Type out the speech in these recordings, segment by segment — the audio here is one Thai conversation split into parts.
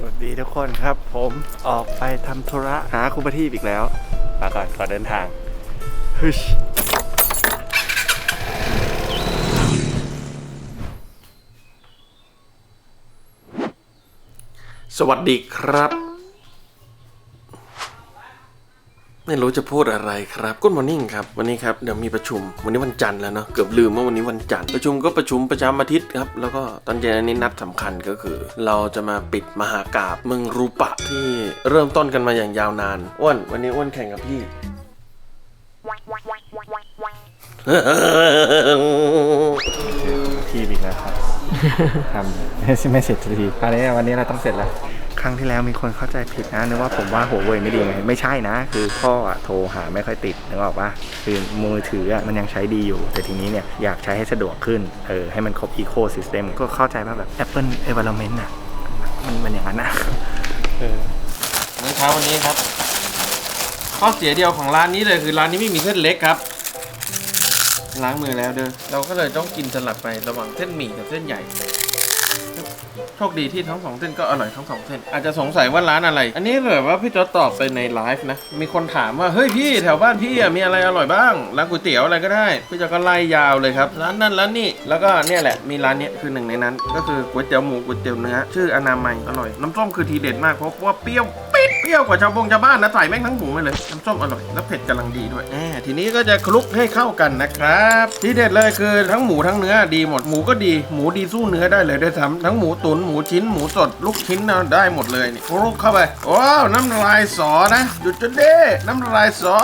สวัสดีทุกคนครับ ผมออกไปทำธุระหาคุณประทีปอีกแล้วมาก่อนก่อนเดินทางฮึชสวัสดีครับ ไม่รู้จะพูดอะไรครับกุ o มอร์นิ่งครับวันนี้ครับเดี๋ยวมีประชุมวันนี้วันจันทร์แล้วเนาะเกือบลืมว่าวันนี้วันจันทร์ประชุมก็ประชุมประจำอาทิตย์ครับแล้วก็ตอนเย็นอันนี้นัดสำคัญก็คือ เราจะมาปิดมหากาบเมืองรูปะที่เริ่มต้นกันมาอย่างยาวนานอ้วนวันนี้อ้วนแข่งกับพี่ทีอีกแล้วครับทำไม่เสร็จสักทีคราวนี้วันนี้เราต้องเสร็จแล้ว ครั้งที่แล้วมีคนเข้าใจผิดนะนึกว่าผมว่าหัวเว่ยไม่ดีไงไม่ใช่นะ คือพ่ออะโทรหาไม่ค่อยติดนึกออกปะคือมือถืออะมันยังใช้ดีอยู่ แต่ทีนี้เนี่ยอยากใช้ให้สะดวกขึ้นเออให้มันครบ Ecosystem ก็เข้าใจว่าแบบ Apple Environment อะมันมันอย่างนั้นนะมื้อเช้าวันนี้ครับ ข้อเสียเดียวของร้านนี้เลยคือร้านนี้ไม่มีเส้นเล็กครับ ล้างมือแล้วเด้อเราก็เลยต้องกินสลับไประหว่างเส้นหมี่กับเส้นใหญ่ โชคดีที่ทั้งสองเส้นก็อร่อยทั้งสองเส้น อาจจะสงสัยว่าร้านอะไร อันนี้แบบว่าพี่จอตอบไปในไลฟ์นะ มีคนถามว่าเฮ้ยพี่แถวบ้านพี่อะมีอะไรอร่อยบ้าง ร้านก๋วยเตี๋ยวอะไรก็ได้ พี่จอก็ไล่ยาวเลยครับ ร้านนั้นร้านนี้แล้วก็เนี่ยแหละมีร้านเนี้ยคือหนึ่งในนั้น ก็คือก๋วยเตี๋ยวหมูก๋วยเตี๋ยวเนื้อชื่ออนามัยอร่อย น้ำส้มคือทีเด็ดมากเพราะว่าเปรี้ยว รี้ยวกว่าชาวบงชาวบ้านนะใส่แม่งทั้งถุงไปเลยน้ำส้มอร่อยแล้วเผ็ดกำลังดีด้วยแหมทีนี้ก็จะคลุกให้เข้ากันนะครับ ที่เด็ดเลยคือทั้งหมูทั้งเนื้อดีหมดหมูก็ดีหมูดีสู้เนื้อได้เลยด้วยซ้ำทั้งหมูตุ๋นหมูชิ้นหมูสดลูกชิ้นนะได้หมดเลยนี่คลุกเข้าไปว้าวน้ำลายสอนะหยุดจะเด้น้ำลายสอ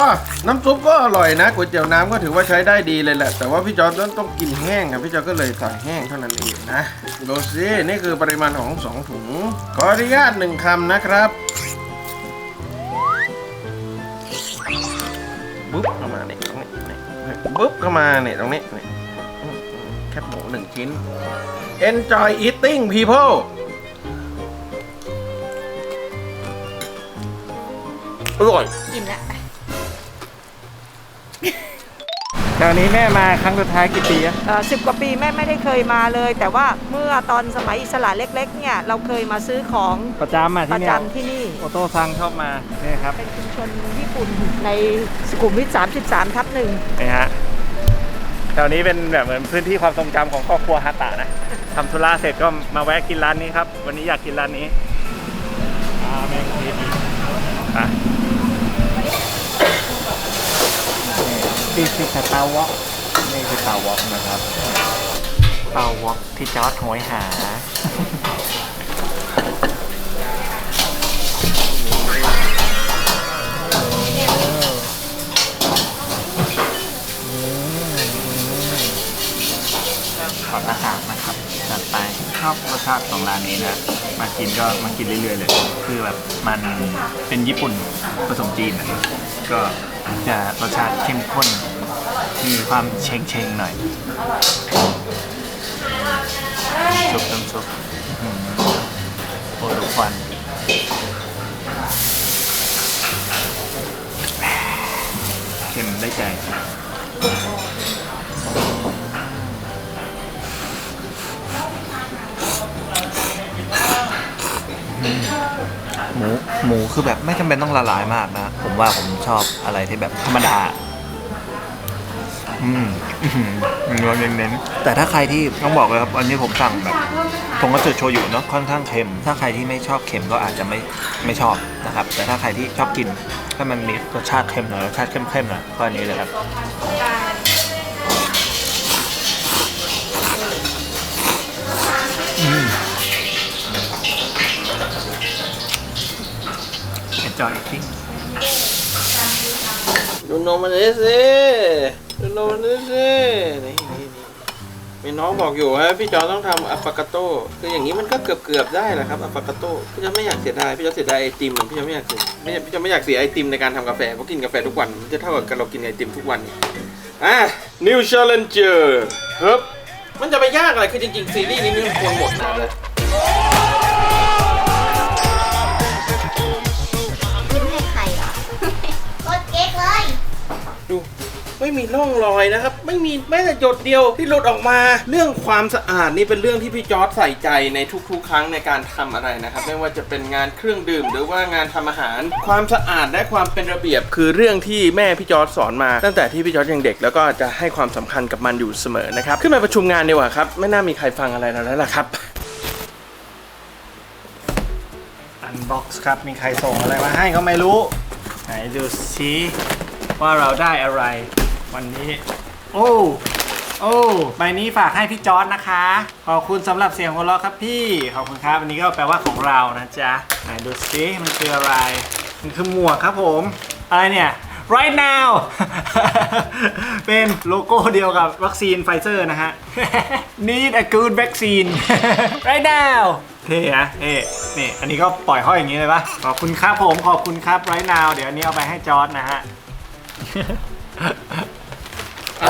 น้ำซุปก็อร่อยนะก๋วยเตี๋ยวน้ำก็ถือว่าใช้ได้ดีเลยแหละ แต่ว่าพี่จอร์ต้องต้องกินแห้งครับพี่จอร์ก็เลยใส่แห้งเท่านั้นเองนะดูสินี่คือปริมาณของสองถุงขออนุญาตหนึ่งคำนะครับ บุ๊บเข้ามาเนี่ยตรงนี้นี่บุ๊บเข้ามาเนี่ยตรงนี้นี่อืมแคบหมูหนึ่งชิ้น enjoy eating people อร่อย อิ่มแล้ว คราวนี้แม่มาครั้งสุดท้ายกี่ปีอะสิบกว่าปีแม่ไม่ได้เคยมาเลย แต่ว่าเมื่อตอนสมัยอิสระเล็ก ๆ เนี่ยเราเคยมาซื้อของประจำอะปที่ระเนี่ยจำที่นี่ โอโต้ซังชอบมาเนี่ยครับเป็นชุมชนญี่ปุ่นในสุขุมวิท33 ทับหนึ่งนี่ฮะแถวนี้เป็นแบบเหมือนพื้นที่ความทรงจำของครอบครัวฮาตะนะทำธุระเสร็จก็มาแวะกินร้านนี้ครับ วันนี้อยากกินร้านนี้อ่าแมงทีดีอะ นี่คือสตาร์วอล์กนี่คือสตาร์วอล์กนะครับสตาร์วอล์กที่จอร์ดโหยหาขออาหารนะครับจัดไปชอบรสชาติของร้านนี้นะ มากินก็มากินเรื่อยๆเลย คือแบบมันเป็นญี่ปุ่นผสมจีนอะก็ จะรสชาติเข้มข้น มีความเชงเชงๆหน่อย หมูหมูคือแบบไม่จำเป็นต้องละลายมากนะ ผมว่าผมชอบอะไรที่แบบธรรมดา อืมเนื้อเน้นๆแต่ถ้าใครที่ต้องบอกเลยครับ อันนี้ผมสั่งแบบผมก็จะโชยุเนาะค่อนข้างเค็ม ถ้าใครที่ไม่ชอบเค็มก็อาจจะไม่ไม่ชอบนะครับ แต่ถ้าใครที่ชอบกินถ้ามันมีรสชาติเค็มหน่อยรสชาติเข้มๆหน่อยก็อันนี้เลยครับ enjoy eating ดูนมมันเลยสิดูนมมันเลยสินี่นี่นี่มีน้องบอกอยู่ว่าพี่จอต้องทำอัปปากาโต้คืออย่างนี้มันก็เกือบเกือบได้แหละครับอัปปากาโต้พี่จอไม่อยากเสียดายพี่จอเสียดายไอติมพี่จอไม่อยากเสียไม่พี่จอไม่อยากเสียไอติมในการทำกาแฟเพราะกินกาแฟทุกวันมันจะเท่ากับเรากินไอติมทุกวันอะ New Challenger ครับมันจะไปยากอะไรคือจริงๆซีรีส์นี้มันควรหมดนะเลย ยิ้มให้ใครอะกดเก๊กเลยดูเฮ้ยมีร่องรอยนะครับ ไม่มีแม้แต่หยดเดียวที่หลุดออกมา เรื่องความสะอาดนี่เป็นเรื่องที่พี่จอร์ดใส่ใจในทุกๆ ครั้งในการทำอะไรนะครับ ไม่ว่าจะเป็นงานเครื่องดื่ม หรือว่างานทำอาหาร ความสะอาดและความเป็นระเบียบ คือเรื่องที่แม่พี่จอร์ดสอนมา ตั้งแต่ที่พี่จอร์ดยังเด็กแล้วก็จะให้ความสำคัญกับมันอยู่เสมอนะครับขึ้นมาประชุมงานดีกว่าครับไม่น่ามีใครฟังอะไรเราแล้วล่ะครับอันบ็อกซ์ครับ มีใครส่งอะไรมาให้ก็ไม่รู้ ไหนดูซิว่าเราได้อะไร วันนี้ โอ้โอ้ใบนี้ฝากให้พี่จอร์ดนะคะ ขอบคุณสำหรับเสียงหัวเราะครับพี่ ขอบคุณครับอันนี้ก็แปลว่าของเรานะจ๊ะไหนดูซิมันคืออะไร มันคือหมวกครับผม อะไรเนี่ย right now เป็นโลโก้เดียวกับวัคซีนไฟเซอร์นะฮะ need a good vaccine right now เท่อะเท่นี่ อันนี้ก็ปล่อยห้อยอย่างนี้เลยปะขอบคุณครับผม ขอบคุณครับ right now เดี๋ยวอันนี้เอาไปให้จอร์ดนะฮะ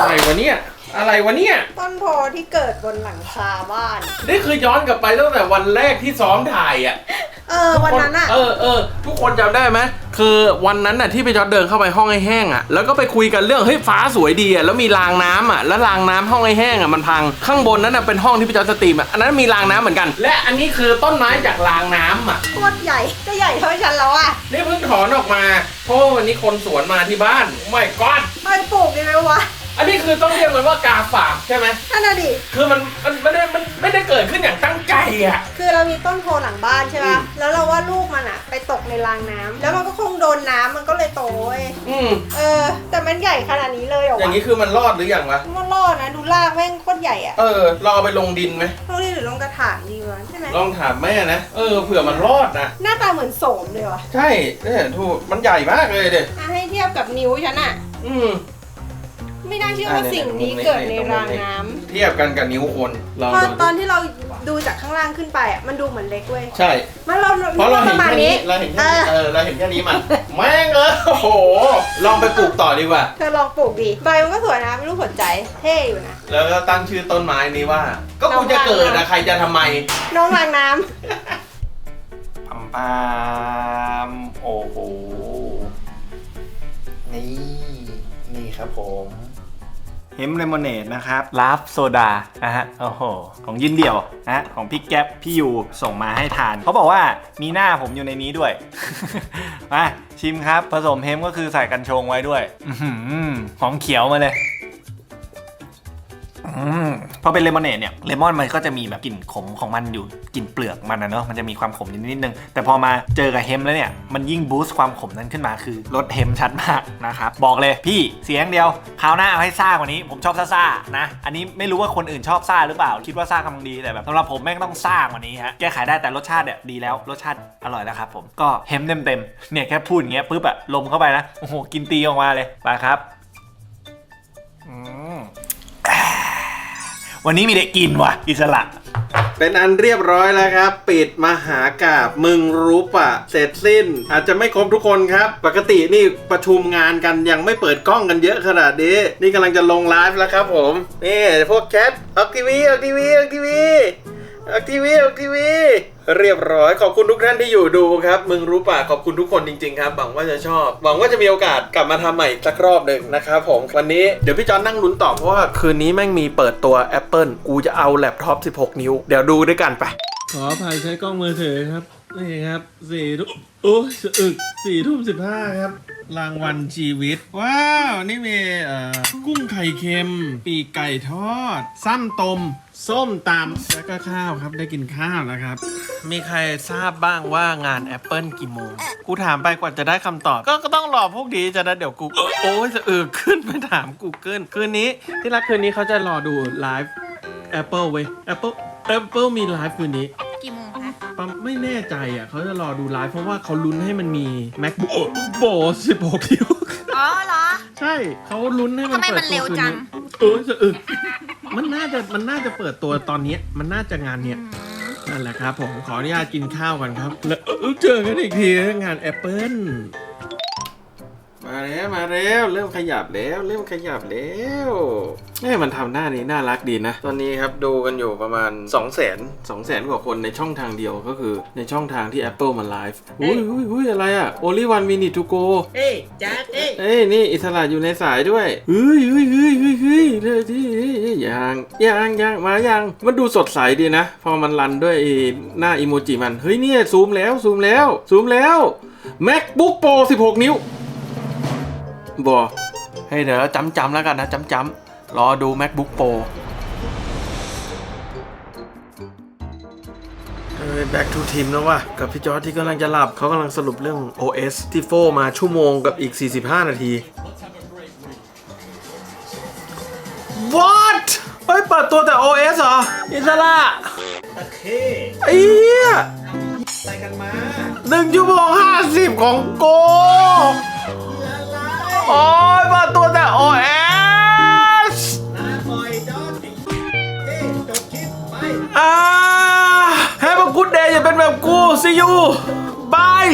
อะไรวะเนี่ย อะไรวะเนี่ย ต้นโพที่เกิดบนหลังคาบ้าน นี่คือย้อนกลับไปตั้งแต่วันแรกที่ซ้อมถ่ายอะ เออ วันนั้นอะเออเออทุกคนจำได้ไหมคือวันนั้นน่ะที่ไปจอดเดินเข้าไปห้องไอ้แห้งอะแล้วก็ไปคุยกันเรื่องเฮ้ยฟ้าสวยดีอะแล้วมีรางน้ำอะแล้วรางน้ำห้องไอ้แห้งอะมันพังข้างบนนั้นน่ะเป็นห้องที่พี่จอดสตรีมอะอันนั้นมีรางน้ำเหมือนกัน และอันนี้คือต้นไม้จากรางน้ำอะโคตรใหญ่ก็ใหญ่เท่าฉันแล้วอะนี่เพิ่งถอนออกมาเพราะว่าวันนี้คนสวนมาที่บ้านไม่ก้อน ไปปลูกดีไหมวะ อันนี้คือต้องเรียกมันว่ากาฝากใช่ไหม นั่นน่ะดิ คือมันมันไม่ได้มันไม่ได้เกิดขึ้นอย่างตั้งใจอะ คือเรามีต้นโพหลังบ้านใช่อืป่ะ ม แล้วเราว่าลูกมันอะไปตกในรางน้ำ แล้วมันก็คงโดนน้ำมันก็เลยโตเว้ยอืม เออ แต่มันใหญ่ขนาดนี้เลยเหรออย่างวะนี้คือมันรอดหรือยังวะ มันรอดนะ ดูรากแม่งโคตรใหญ่อะเออเราเอาไปลงดินไหมต้องรีบหรือลงกระถางดีวะใช่ไหมลองถามแม่นะ เออ เผื่อมันรอดนะ หน้าตาเหมือนโสมเลยวะใช่เนี่ยถูกมันใหญ่มากเลยเด็อะให้เทียบกับนิ้วฉันอะอืม ไม่น่าเชื่อว่าสิ่งนี้เกิดในรางน้ำเทียบกันกับนิ้วคนลองเพราะดูตอนที่เราดูจากข้างล่างขึ้นไปอะมันดูเหมือนเล็กเว้ยใช่ มันเราเพราะเราปเห็นระมาณแค่นี้นี้ เราเห็นแค่นี้เออเออเราเห็นแค่นี้มันแม่งเออโอ้โห ลองไปปลูกต่อดีกว่า เธอลองปลูกดิใบมันก็สวยนะไม่รู้สนใจ เท่อยู่นะ แล้วก็ตั้งชื่อต้นไม้นี้ว่า ก็กูจะเกิดอะใครจะทำไม น้องรางน้ปัมปามโอ้โห นี่ นี่ครับผม เฮมเลมอนเนดนะครับลาฟโซดานะฮะโอ้โหของยินเดี่ยวนะของพี่แก๊ปพี่ยูส่งมาให้ทาน เขาบอกว่ามีหน้าผมอยู่ในนี้ด้วย มาชิมครับ ผสมเฮมก็คือใส่กันชงไว้ด้วยอื้อหือมเขียวมาเลย พอเป็นเลมอนเนดเนี่ยเลมอนมันก็จะมีแบบกลิ่นขมของมันอยู่กลิ่นเปลือกมันนะเนาะมันจะมีความขมนิดนึง แต่พอมาเจอกับเฮมแล้วเนี่ยมันยิ่งบูสต์ความขมนั้นขึ้นมาคือลดเฮมชัดมากนะครับบอกเลยพี่เสียงเดียวคราวหน้าเอาให้ซ่ากว่านี้ผมชอบซ่าๆนะอันนี้ไม่รู้ว่าคนอื่นชอบซ่าหรือเปล่า คิดว่าซ่ากำลังดีแต่แบบสำหรับผมแม่งต้องซ่ากว่านี้ฮะแก้ไขได้แต่รสชาติเนี่ยดีแล้วรสชาติอร่อยแล้วครับผมก็เฮมเต็มๆเนี่ยแค่พูดอย่างเงี้ยปุ๊บอะลมเข้าไปนะโอ้โหกินตีออกมาเลยไปครับอืม วันนี้มีได้กินว่ะ อิสระ เป็นอันเรียบร้อยแล้วครับ ปิดมหากาบมึงรู้ปะเสร็จสิ้น อาจจะไม่ครบทุกคนครับ ปกตินี่ประชุมงานกันยังไม่เปิดกล้องกันเยอะขนาดนี้ นี่กำลังจะลงไลฟ์แล้วครับผม นี่พวกแคทออกทีวีออกทีวีออกทีวี ออกทีวีออกทีวี เรียบร้อยขอบคุณทุกท่านที่อยู่ดูครับ มึงรู้ป่ะขอบคุณทุกคนจริงๆครับหวังว่าจะชอบ หวังว่าจะมีโอกาสกลับมาทำใหม่อีกสักรอบหนึ่งนะครับผมวันนี้เดี๋ยวพี่จอนนั่งลุ้นต่อเพราะว่าคืนนี้แม่งมีเปิดตัว Apple กูจะเอาแล็ปท็อป 16 นิ้ว เดี๋ยวดูด้วยกันไป ขออภัยใช้กล้องมือถือครับนี่ครับสี่ทุ่มโอ้ยสะอึกสี่ทุ่มสิบห้าครับ รางวัลชีวิต ว้าว นี่มีเอ่อกุ้งไข่เค็ม ปีกไก่ทอด ซ้ำตมส้มตำแล้วก็ข้าวครับได้กินข้าวแล้วครับ มีใครทราบบ้างว่างาน Apple กี่โมง กูถามไปกว่าจะได้คำตอบ ก็ก็ต้องรอพวกดีจะนะเดี๋ยวกู โอ้ยสะอึกขึ้นไปถาม Google คืนนี้ที่รักคืนนี้เขาจะรอดูไลฟ์ Apple เว้ย Apple Apple มีไลฟ์คืนนี้ ปั๊มไม่แน่ใจอะเขาจะรอดูไลฟ์เพราะว่าเขาลุ้นให้มันมี MacBook Pro 16นิ้วอ๋อเหรอ ใช่เขาลุ้นให้มันทำไมเปิมัดนตัวเร็วคืนจังนี้เออสะอึกมันน่าจะมันน่าจะเปิดตัวตอนเนี้ยมันน่าจะงานเนี้ยนั่นแหละครับผมขออนุญาตกินข้าวก่อนครับ แล้วเออเจอกันอีกทีนะงาน Apple มามาแล้วมาแล้วเริ่มขยับแล้วเริ่มขยับแล้วแม่มันทำหน้านี้น่ารักดีนะ ตอนนี้ครับดูกันอยู่ประมาณ 2 0 0 0 0 0 2 0 0 0 0กว่าคนในช่องทางเดียวก็คือในช่องทางที่ Apple มันไลฟ์อุ้ยอุ้ยอุ้ยอะไรอะ only one minute to go เฮ้ยจัดเอ้ยเอ้ยนี่อิสระอยู่ในสายด้วยเฮ้ยเฮ้ยเฮ้ยเฮ้ยเฮ้ยเลยที่เฮ้ยเฮ้ยยังยังยังมายังมันดูสดใสดีนะ พอมันรันด้วยไอ้หน้าอีโมจิมัน เฮ้ยเนี่ยซูมแล้วซูมแล้วซูมแล้ว MacBook Pro 16 นิ้ว บอให้เดี๋ยวจำจำๆแล้วกันนะจำจำๆรอดู MacBook Pro เอ้ย back to team แล้วว่ะ กับพี่จอร์จที่กำลังจะหลับเขากำลังสรุปเรื่อง OS ที่โฟมาชั่วโมงกับอีก 45 นาที What เฮ้ย เปิดตัวแต่ OS เหรอ อิสระโอเคไอ้เหี้ยไปกันมา หนึ่งชั่วโมงห้าสิบของโก โอ้ยเปิดตัวแต่ OS ลาปล่อยจอนเฮ้ยจบคลิปไปอ่าให้พวกกุดเดย์อย่าเป็นแบบกู see you bye